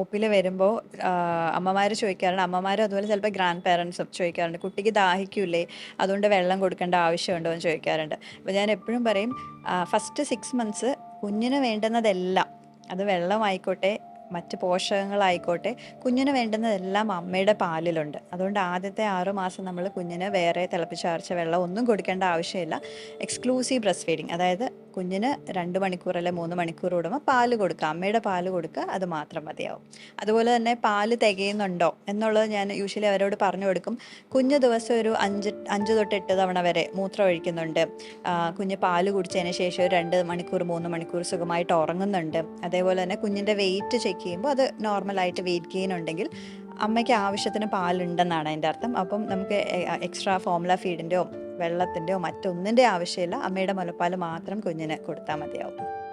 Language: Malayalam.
ഒപ്പിൽ വരുമ്പോൾ അമ്മമാർ ചോദിക്കാറുണ്ട്. അമ്മമാരും അതുപോലെ ചിലപ്പോൾ ഗ്രാൻഡ് പേരൻസും ചോദിക്കാറുണ്ട്. കുട്ടിക്ക് ദാഹിക്കൂലേ അതുകൊണ്ട് വെള്ളം കൊടുക്കേണ്ട ആവശ്യമുണ്ടോ? എന്ന് ചോദിക്കാറുണ്ട്. അപ്പോൾ ഞാൻ എപ്പോഴും പറയും ഫസ്റ്റ് സിക്സ് മന്ത്സ് കുഞ്ഞിന് വേണ്ടുന്നതെല്ലാം അത് വെള്ളമായിക്കോട്ടെ മറ്റ് പോഷകങ്ങളായിക്കോട്ടെ കുഞ്ഞിന് വേണ്ടുന്നതെല്ലാം അമ്മയുടെ പാലിലുണ്ട്. അതുകൊണ്ട് ആദ്യത്തെ ആറുമാസം നമ്മൾ കുഞ്ഞിന് വേറെ തിളപ്പിച്ചാർച്ച വെള്ളം ഒന്നും കൊടുക്കേണ്ട ആവശ്യമില്ല. എക്സ്ക്ലൂസീവ് ബ്രസ്റ്റ് ഫീഡിങ് അതായത് കുഞ്ഞിന് രണ്ട് മണിക്കൂർ അല്ലെ മൂന്ന് മണിക്കൂർ കൂടുമ്പോൾ പാൽ കൊടുക്കുക. അമ്മയുടെ പാൽ കൊടുക്കുക. അത് മാത്രം മതിയാവും. അതുപോലെ തന്നെ പാൽ തികയുന്നുണ്ടോ എന്നുള്ളത് ഞാൻ യൂഷ്വലി അവരോട് പറഞ്ഞു കൊടുക്കും. കുഞ്ഞ് ദിവസം ഒരു അഞ്ച് അഞ്ച് തൊട്ട് എട്ട് തവണ വരെ മൂത്രം ഒഴിക്കുന്നുണ്ട്. കുഞ്ഞ് പാൽ കുടിച്ചതിന് ശേഷം ഒരു രണ്ട് മണിക്കൂർ മൂന്ന് മണിക്കൂർ സുഖമായിട്ട് ഉറങ്ങുന്നുണ്ട്. അതേപോലെ തന്നെ കുഞ്ഞിന്റെ വെയിറ്റ് ചെക്ക് ചെയ്യുമ്പോൾ അത് നോർമലായിട്ട് വെയിറ്റ് ഗെയിൻ ഉണ്ടെങ്കിൽ അമ്മയ്ക്ക് ആവശ്യത്തിന് പാലുണ്ടെന്നാണ് അതിന്റെ അർത്ഥം. അപ്പം നമുക്ക് എക്സ്ട്രാ ഫോമുല ഫീഡിന്റെയോ വെള്ളത്തിന്റെയോ മറ്റൊന്നിന്റെ ആവശ്യമില്ല. അമ്മയുടെ മുലപ്പാൽ മാത്രം കുഞ്ഞിന് കൊടുത്താൽ മതിയാവും.